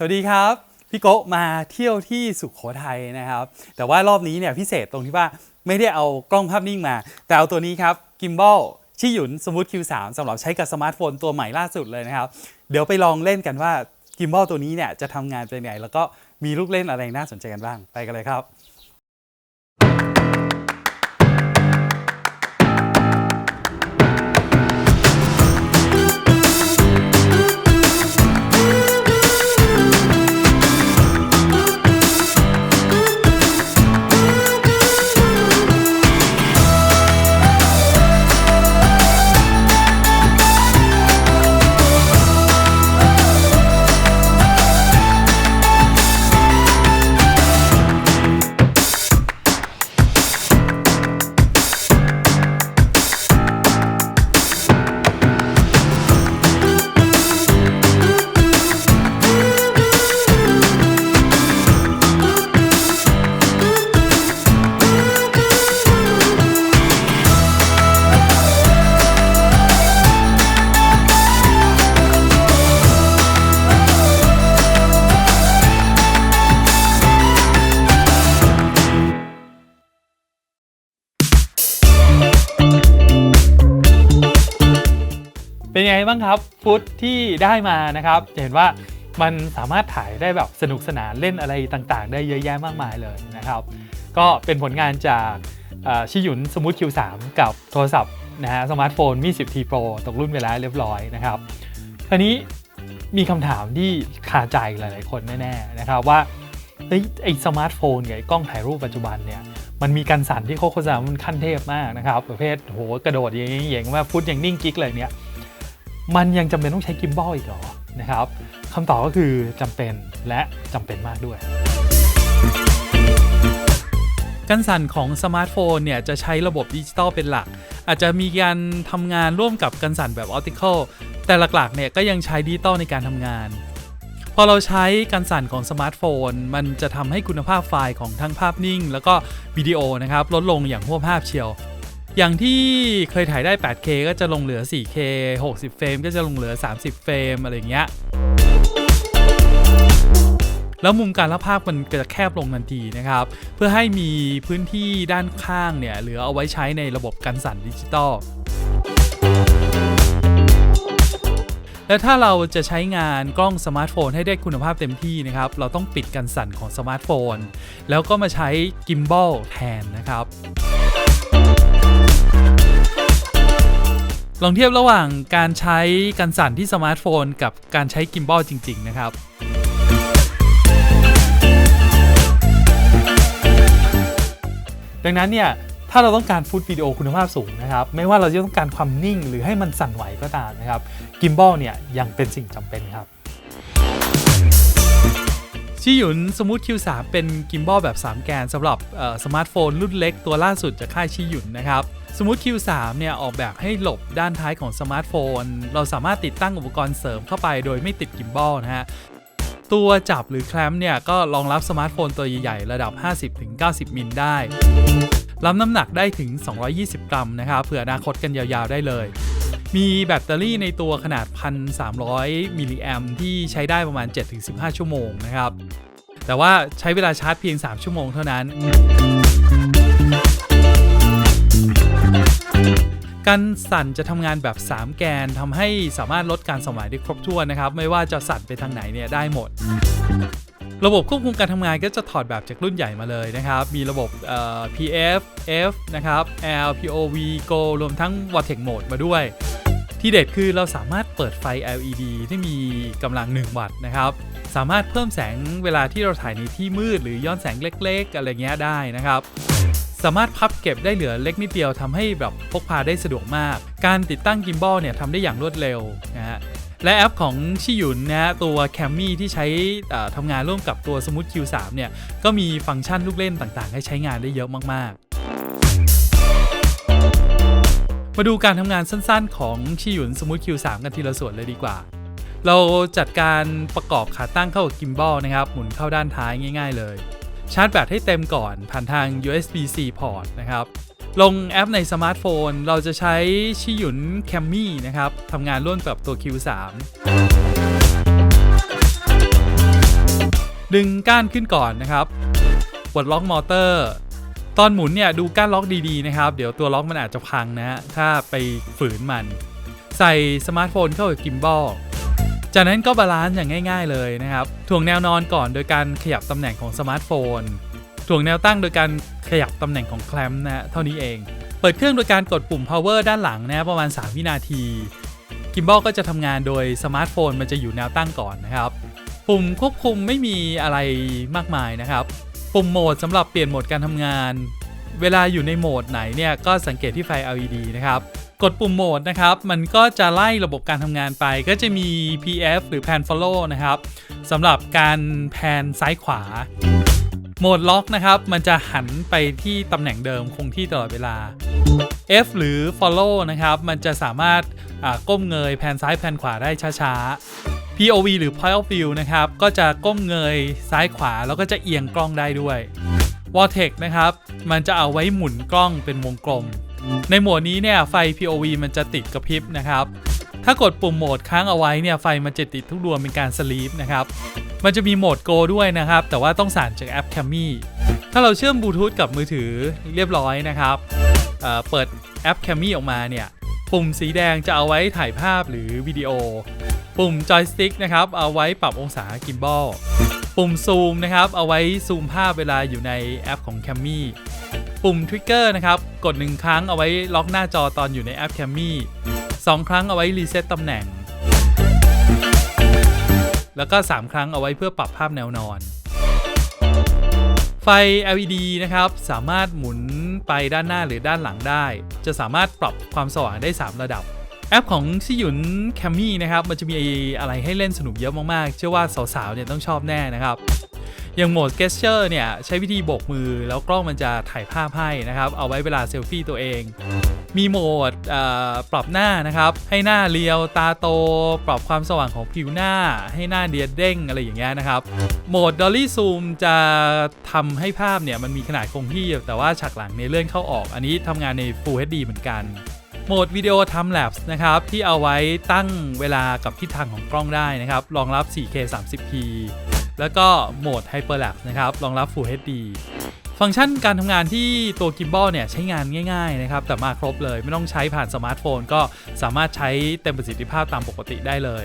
สวัสดีครับพี่โกมาเที่ยวที่สุขโขทัยนะครับ แต่ว่ารอบนี้เนี่ยพิเศษตรงที่ว่าไม่ได้เอากล้องภาพนิ่งมา แต่เอาตัวนี้ครับกิมบอลชิหยุนสมูท Q3 สำหรับใช้กับสมาร์ทโฟนตัวใหม่ล่าสุดเลยนะครับ เดี๋ยวไปลองเล่นกันว่ากิมบอลตัวนี้เนี่ยจะทำงานเป็นไง แล้วก็มีลูกเล่นอะไรน่าสนใจกันบ้างไปกันเลยครับ เป็นยังไงบ้างครับฟุตที่ได้มานะครับจะเห็นว่ามันสามารถถ่ายได้แบบสนุกสนานเล่นอะไรต่างๆ ได้เยอะแยะมากมายเลยนะครับ ก็เป็นผลงานจากชิยุนสมูท Q3 กับโทรศัพท์นะฮะสมาร์ทโฟนมี 10T Pro ตกรุ่นไปแล้วเรียบร้อยนะครับคราวนี้มีคำถามที่คาใจหลายๆคนแน่ๆนะครับว่าเฮ้ไอสมาร์ทโฟนกับไอ้กล้องถ่ายรูปปัจจุบันเนี่ยมันมีการสั่นที่โฆษณามันขั้นเทพมากนะครับ ประเภทโหกระโดดอย่างเงี้ยๆว่าฟุตอย่างนิ่งกิ๊กเลยเนี่ย มันยังจำเป็นต้องใช้กิมบอลอีกหรอนะครับคำตอบก็คือจำเป็นและจำเป็นมากด้วยการสั่นของสมาร์ทโฟนเนี่ยจะใช้ระบบดิจิตอลเป็นหลัก อาจจะมีการทำงานร่วมกับการสั่นแบบออปติคอลแต่หลักๆเนี่ยก็ยังใช้ดิจิตอลในการทำงาน พอเราใช้การสั่นของสมาร์ทโฟน มันจะทำให้คุณภาพไฟล์ของทั้งภาพนิ่ง แล้วก็วิดีโอนะครับลดลงอย่างหัวภาพเชียว อย่างที่เคยถ่ายได้ 8K ก็จะลงเหลือ 4K 60 เฟรมก็จะลงเหลือ 30 เฟรมอะไรเงี้ย แล้วมุมการรับภาพมันจะแคบลงทันทีนะครับ เพื่อให้มีพื้นที่ด้านข้างเนี่ย เหลือเอาไว้ใช้ในระบบกันสั่นดิจิตอลและถ้าเราจะใช้งานกล้องสมาร์ทโฟนให้ได้คุณภาพเต็มที่นะครับ เราต้องปิดกันสั่นของสมาร์ทโฟน แล้วก็มาใช้กิมบอลแทนนะครับ ลองเทียบระหว่างการใช้กันสั่นที่สมาร์ทโฟน กับการใช้กิมบอลจริง ๆ นะครับดังนั้นเนี่ยถ้าเราต้องการฟุตวิดีโอคุณภาพสูงนะครับ ไม่ว่าเราจะต้องการความนิ่งหรือให้มันสั่นไหวก็ตามนะครับกิมบอลเนี่ยยังเป็นสิ่งจำเป็นครับชิหยุนสมูท Q3 เป็นกิมบอลแบบ 3 แกนสำหรับสมาร์ทโฟนรุ่นเล็กตัวล่าสุดจากค่ายชิหยุนนะครับ สมูท Q3 เนี่ย ออกแบบให้หลบด้านท้ายของสมาร์ทโฟน เราสามารถติดตั้งอุปกรณ์เสริมเข้าไปโดยไม่ติดกิมบอลนะฮะ ตัวจับหรือแคลมเนี่ย ก็รองรับสมาร์ทโฟนตัวใหญ่ๆ ระดับ 50-90 มิลได้ รับน้ำหนักได้ถึง 220 กรัมนะครับเผื่ออนาคตกันยาวๆได้เลย มีแบตเตอรี่ในตัวขนาด 1,300 มิลลิแอมที่ใช้ได้ประมาณ 7-15 ชั่วโมงนะครับ แต่ว่าใช้เวลาชาร์จเพียง 3 ชั่วโมงเท่านั้น การสั่นจะทำงานแบบ 3 แกนทำให้สามารถลดการสมัยได้ครบถ้วนนะครับ ไม่ว่าจะสั่นไปทางไหนเนี่ยได้หมด ระบบควบคุมการทำงานก็จะถอดแบบจากรุ่นใหญ่มาเลยนะครับ มีระบบ PF F นะครับ L POV Go รวมทั้ง Vortex Mode มาด้วย ที่เด็ดคือเราสามารถเปิดไฟ LED ที่มีกำลัง 1 วัตต์นะครับ สามารถเพิ่มแสงเวลาที่เราถ่ายในที่มืดหรือย้อนแสงเล็ก ๆ อะไรเงี้ยได้นะครับ สามารถพับเก็บได้เหลือเล็กนิดเดียวทำให้แบบพกพาได้สะดวกมาก การติดตั้งกิมบอลเนี่ยทำได้อย่างรวดเร็วนะฮะและแอปของชิยุนนะตัว Cammy ที่ใช้ทำงานร่วมกับตัว Smooth Q3 เนี่ยก็มีฟังก์ชันลูกเล่นต่างๆ ให้ใช้งานได้เยอะมากๆ มาดูการทำงานสั้นๆ ของชิยุน Smooth Q3 กันทีละส่วนเลยดีกว่า เราจัดการประกอบขาตั้งเข้ากับกิมบอลนะครับ หมุนเข้าด้านท้ายง่าย ๆ เลย ชาร์จแบตให้เต็มก่อนผ่านทาง USB-C port นะครับ ลงแอปในสมาร์ทโฟน เราจะใช้ชิยุน Cammy นะครับทำงานร่วมกับตัว Q3 ดึงก้านขึ้นก่อนนะครับปลดล็อกมอเตอร์ ตอนหมุนเนี่ยดูก้านล็อกดีๆนะครับ เดี๋ยวตัวล็อกมันอาจจะพังนะฮะถ้าไปฝืนมัน ใส่สมาร์ทโฟนเข้ากับกิมบอล จากนั้นก็บาลานซ์อย่างง่าย ๆ เลยนะครับถ่วงแนวนอนก่อนโดยการขยับตำแหน่งของสมาร์ทโฟนถ่วงแนวตั้งโดยการขยับตำแหน่งของแคลมนะฮะเท่านี้เอง เปิดเครื่องโดยการกดปุ่ม power ด้านหลังนะประมาณ 3 วินาที กิมบอลก็จะทำงานโดยสมาร์ทโฟนมันจะอยู่แนวตั้งก่อนนะครับปุ่มควบคุมไม่มีอะไรมากมายนะครับ ปุ่มโหมดสำหรับเปลี่ยนโหมดการทำงาน เวลาอยู่ในโหมดไหนเนี่ยก็สังเกตที่ไฟ LED นะครับ กดปุ่มโหมดนะครับ มันก็จะไล่ระบบการทำงานไป ก็จะมี PF หรือ Pan Follow นะครับสำหรับการแพนซ้ายขวา โหมดล็อกนะครับ มันจะหันไปที่ตำแหน่งเดิมคงที่ตลอดเวลา F หรือ Follow นะครับ มันจะสามารถก้มเงยแผนซ้ายแผนขวาได้ช้า ๆ POV หรือ Point of View นะครับ ก็จะก้มเงยซ้ายขวาแล้วก็จะเอียงกล้องได้ด้วย Vortex นะครับ มันจะเอาไว้หมุนกล้องเป็นวงกลม ในโหมดนี้เนี่ยไฟ POV มันจะติดกระพริบนะครับ ถ้ากดปุ่มโหมดค้างเอาไว้เนี่ยไฟมันจะติดทุกดวงเป็นการสลีปนะครับ มันจะมีโหมด Go ด้วยนะครับ แต่ว่าต้องสั่นจากแอป Cami ถ้าเราเชื่อมบลูทูธกับมือถือเรียบร้อยนะครับเอ่อเปิดแอป Cami ออกมาเนี่ยปุ่มสีแดงจะเอาไว้ถ่ายภาพหรือวิดีโอ ปุ่มจอยสติ๊กนะครับเอาไว้ปรับองศากิมบอล ปุ่มซูมนะครับเอาไว้ซูมภาพเวลาอยู่ในแอปของ Cami ปุ่ ริกเกอร์นะครับ กด 1 ครั้งเอาไว้ล็อกหน้าจอตอนอยู่ในแอป Cami 2ครั้งเอาไว้รีเซ็ตตำแหน่ง แล้วก็ 3 ครั้งเอาไว้เพื่อปรับภาพแนวนอน ไฟ LED นะครับ สามารถหมุนไปด้านหน้าหรือด้านหลังได้ จะสามารถปรับความสว่างได้ 3 ระดับแอปของชิยุนแคมมี่นะครับ มันจะมีอะไรให้เล่นสนุกเยอะมาก ๆ เชื่อว่าสาว ๆ เนี่ยต้องชอบแน่นะครับ อย่างโหมด Gesture เนี่ย ใช้วิธีโบกมือแล้วกล้องมันจะถ่ายภาพให้นะครับ เอาไว้เวลาเซลฟี่ตัวเอง มีโหมดปรับหน้านะครับ ให้หน้าเรียวตาโต ปรับความสว่างของผิวหน้า ให้หน้าเดียดเด้งอะไรอย่างเงี้ยนะครับ โหมด Dolly Zoom จะทำให้ภาพเนี่ยมันมีขนาดคงที่ แต่ว่าฉากหลังเนี่ยเลื่อนเข้าออก อันนี้ทำงานใน Full HD เหมือนกันโหมดวิดีโอ Time Lapse นะครับ ที่เอาไว้ตั้งเวลากับทิศทางของกล้องได้นะครับ รองรับ 4K 30p แล้วก็โหมด Hyperlapse นะครับรองรับ Full HD ฟังก์ชันการทำงานที่ตัวกิมบอลเนี่ยใช้งานง่ายๆนะครับแต่มาครบเลยไม่ต้องใช้ผ่านสมาร์ทโฟน ก็สามารถใช้เต็มประสิทธิภาพตามปกติได้เลย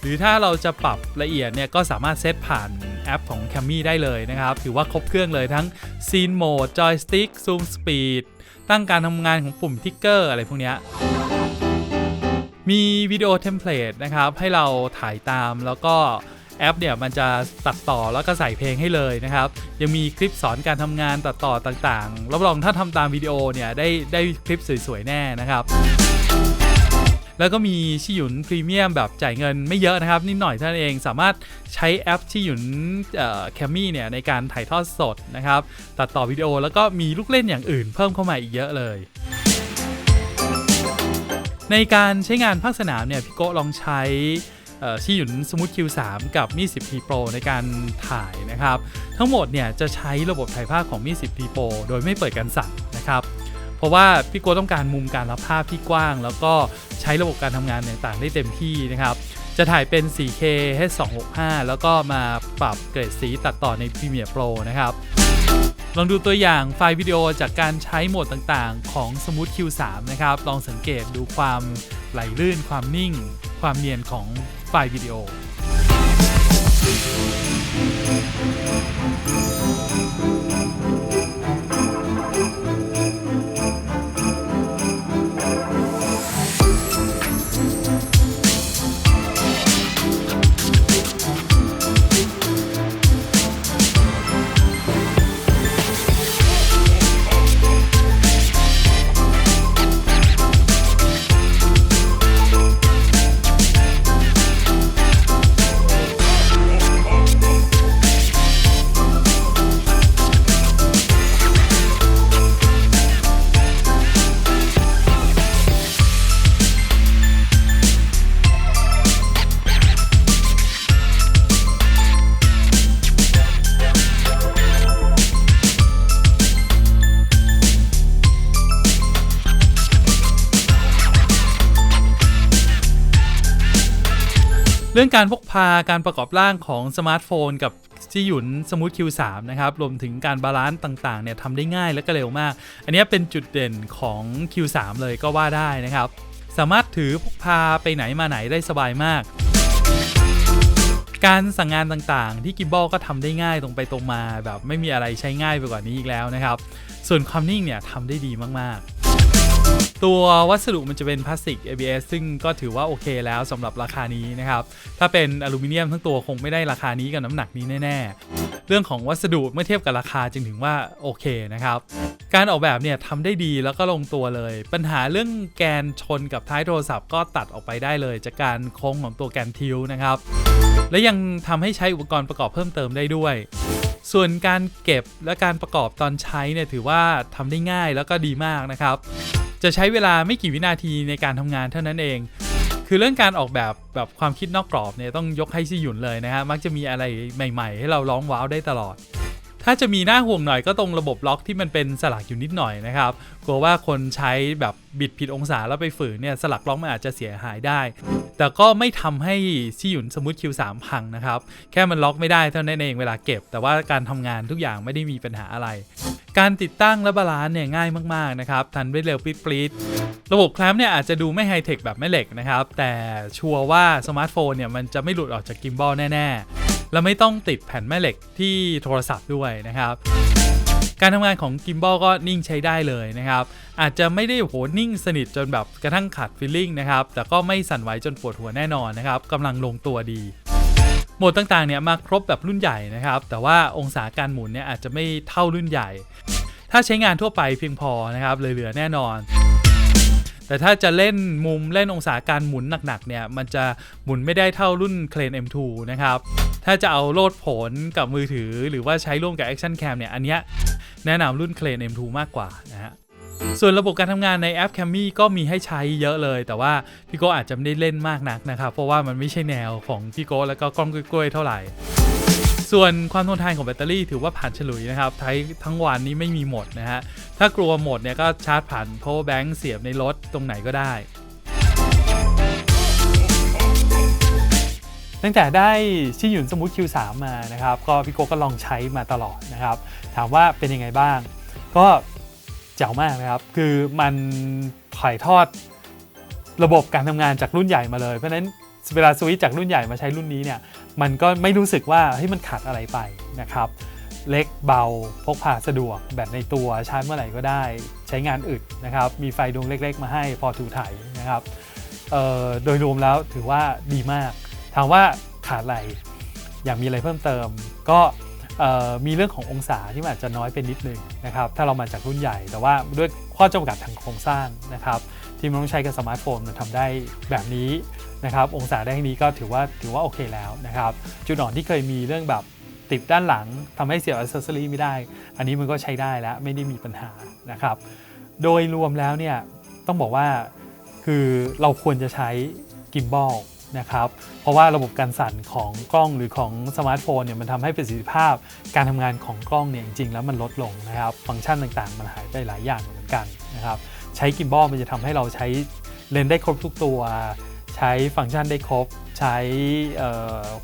หรือถ้าเราจะปรับละเอียดเนี่ยก็สามารถเซตผ่านแอปของ Cami ได้เลยนะครับ ถือว่าครบเครื่องเลยทั้ง Scene Mode Joystick Zoom Speed ตั้งการทำงานของปุ่มทิกเกอร์อะไรพวกนี้มีวิดีโอเทมเพลตนะครับให้เราถ่ายตามแล้วก็ แอปเนี่ยมันจะตัดต่อแล้วก็ใส่เพลงให้เลยนะครับ ยังมีคลิปสอนการทำงานตัดต่อต่างๆ รับรองถ้าทำตามวิดีโอเนี่ยได้ได้คลิปสวยๆแน่นะครับแล้วก็มีชิหยุนพรีเมียมแบบจ่ายเงินไม่เยอะนะครับ นิดหน่อยเท่านั้นเองสามารถใช้แอปชิหยุนแคมมี่เนี่ยในการถ่ายทอดสดนะครับ ตัดต่อวิดีโอแล้วก็มีลูกเล่นอย่างอื่นเพิ่มเข้ามาอีกเยอะเลย ในการใช้งานภาคสนามเนี่ยพี่โกลองใช้ ชิหยุนสมูท Q3 กับมี 10T Pro ในการถ่ายนะครับ ทั้งหมดเนี่ยจะใช้ระบบถ่ายภาพของมี 10T Pro โดยไม่เปิดการสั่นนะครับ เพราะว่าพี่โกต้องการมุมการรับภาพที่กว้าง แล้วก็ใช้ระบบการทำงานต่างๆ ได้เต็มที่นะครับจะถ่ายเป็น 4K H265 แล้วก็มาปรับเกรดสีตัดต่อใน Premiere Pro นะครับ ลองดูตัวอย่างไฟล์วิดีโอจากการใช้โหมดต่างๆ ของ Smooth Q3 นะครับ ลองสังเกตดูความไหลลื่นความนิ่ง ความเนียนของไฟล์วิดีโอ รื่องการพกพาการประกอบร่างของสมาร์ทโฟนกับจีหยุนสมูท Q3 นะครับ รวมถึงการบาลานซ์ต่างๆเนี่ยทำได้ง่ายและก็เร็วมาก อันนี้เป็นจุดเด่นของ Q3 เลยก็ว่าได้นะครับ สามารถถือพกพาไปไหนมาไหนได้สบายมาก การสั่งงานต่างๆ ที่กิมบอลก็ทำได้ง่ายตรงไปตรงมา แบบไม่มีอะไรใช้ง่ายไปกว่านี้อีกแล้วนะครับ ส่วนความนิ่งเนี่ยทำได้ดีมากๆ ตัววัสดุมันจะเป็นพลาสติก ABS ซึ่งก็ถือว่าโอเคแล้วสำหรับราคานี้นะครับ ถ้าเป็นอลูมิเนียมทั้งตัวคงไม่ได้ราคานี้กับน้ำหนักนี้แน่ๆ เรื่องของวัสดุเมื่อเทียบกับราคาจึงถือว่าโอเคนะครับ การออกแบบเนี่ยทำได้ดีแล้วก็ลงตัวเลย ปัญหาเรื่องแกนชนกับท้ายโทรศัพท์ก็ตัดออกไปได้เลย จากการโค้งของตัวแกนทิวนะครับ และยังทำให้ใช้อุปกรณ์ประกอบเพิ่มเติมได้ด้วยส่วนการเก็บและการประกอบตอนใช้เนี่ยถือว่าทำได้ง่ายแล้วก็ดีมากนะครับ จะใช้เวลาไม่กี่วินาทีในการทำงานเท่านั้นเอง คือเรื่องการออกแบบแบบความคิดนอกกรอบเนี่ยต้องยกให้ซีหยุนเลยนะฮะมักจะมีอะไรใหม่ ๆ ให้เราร้องว้าวได้ตลอด ถ้าจะมีหน้าห่วงหน่อยก็ตรงระบบล็อกที่มันเป็นสลักอยู่นิดหน่อยนะครับกลัวว่าคนใช้แบบบิดผิดองศาแล้วไปฝืนเนี่ยสลักล็อกมันอาจจะเสียหายได้ แต่ก็ไม่ทำให้ซีหยุนสมูท Q3 พังนะครับแค่มันล็อกไม่ได้เท่านั้นเองเวลาเก็บ แต่ว่าการทำงานทุกอย่างไม่ได้มีปัญหาอะไร การติดตั้งและบาลานซ์เนี่ยง่ายมากๆนะครับทันได้เร็วปรี๊ดๆระบบแคลมป์เนี่ยอาจจะดูไม่ไฮเทคแบบแม่เหล็กนะครับ แต่ชัวร์ว่าสมาร์ทโฟนเนี่ยมันจะไม่หลุดออกจากกิมบอลแน่ๆ และไม่ต้องติดแผ่นแม่เหล็กที่โทรศัพท์ด้วยนะครับการทำงานของกิมบอลก็นิ่งใช้ได้เลยนะครับ อาจจะไม่ได้โหนิ่งสนิทจนแบบกระทั่งขาดฟีลลิ่งนะครับ แต่ก็ไม่สั่นไหวจนปวดหัวแน่นอนนะครับกำลังลงตัวดี โหมดต่างๆเนี่ยมาครบแบบรุ่นใหญ่นะครับ แต่ว่าองศาการหมุนเนี่ยอาจจะไม่เท่ารุ่นใหญ่ ถ้าใช้งานทั่วไปเพียงพอนะครับเลยเหลือแน่นอน แต่ถ้าจะเล่นมุมเล่นองศาการหมุนหนักๆเนี่ยมันจะหมุนไม่ได้เท่ารุ่น c l a n M2 นะครับถ้าจะเอาโลดผลกับมือถือ หรือว่าใช้ร่วมกับ Action Cam เนี่ยอันเนี้ยแนะนำรุ่น c l a n M2 มากกว่านะฮะ ส่วนระบบการทำงานในแอป Cammy ก็มีให้ใช้เยอะเลย แต่ว่าพี่โก้อาจจะไม่ได้เล่นมากนักนะครับ เพราะว่ามันไม่ใช่แนวของพี่โก้แล้วก็กล้องกล้วยๆเท่าไหร่ ส่วนความทนทานของแบตเตอรี่ถือว่าผ่านฉลุยนะครับใช้ทั้งวันนี้ไม่มีหมดนะฮะ ถ้ากลัวหมดเนี่ยก็ชาร์จผ่าน power bank เสียบในรถตรงไหนก็ได้ตั้งแต่ได้ชิหยุนสมูท Q3 มานะครับ ก็พี่โก้ก็ลองใช้มาตลอดนะครับ ถามว่าเป็นยังไงบ้าง ก็ เจ๋วมากนะครับ คือมันถ่ายทอดระบบการทำงานจากรุ่นใหญ่มาเลย เพราะฉะนั้นเวลาสวิตช์จากรุ่นใหญ่มาใช้รุ่นนี้เนี่ยมันก็ไม่รู้สึกว่าเฮ้ยมันขาดอะไรไปนะครับเล็กเบาพกพาสะดวกแบบในตัวชาร์จเมื่อไหร่ก็ได้ใช้งานอึดนะครับมีไฟดวงเล็กๆ มาให้พอถูถ่ายนะครับโดยรวมแล้วถือว่าดีมาก ถามว่าขาดอะไรอยากมีอะไรเพิ่มเติม ก็ มีเรื่องขององศาที่อาจจะน้อยเป็นนิดนึงนะครับถ้าเรามาจากรุ่นใหญ่ แต่ว่าด้วยข้อจำกัดทางโครงสร้างนะครับที่มันต้องใช้กับสมาร์ทโฟนมันทำได้แบบนี้นะครับองศาได้นี้ก็ถือว่าถือว่าโอเคแล้วนะครับจุดอ่อนที่เคยมีเรื่องแบบติดด้านหลังทำให้เสียบอ c เซสซอรี่ไม่ได้ อันนี้มันก็ใช้ได้แล้วไม่ได้มีปัญหานะครับโดยรวมแล้วเนี่ยต้องบอกว่าคือเราควรจะใช้กิมบอล นะครับเพราะว่าระบบการสั่นของกล้องหรือของสมาร์ทโฟนเนี่ยมันทำให้ประสิทธิภาพการทำงานของกล้องเนี่ยจริงๆแล้วมันลดลงนะครับ ฟังก์ชันต่างๆ มันหายไปหลายอย่างเหมือนกันนะครับใช้กิมบอลมันจะทำให้เราใช้เลนส์ได้ครบทุกตัว ใช้ฟังก์ชันได้ครบ ใช้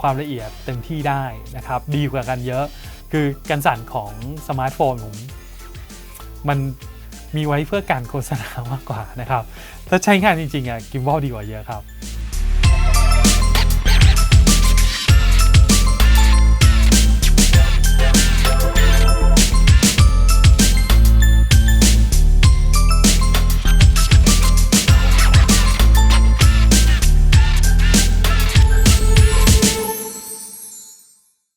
ความละเอียดเต็มที่ได้นะครับ ดีกว่ากันเยอะ คือการสั่นของสมาร์ทโฟนผมมันมีไว้เพื่อการโฆษณามากกว่านะครับ ถ้าใช้งานจริงๆอะกิมบอลดีกว่าเยอะครับ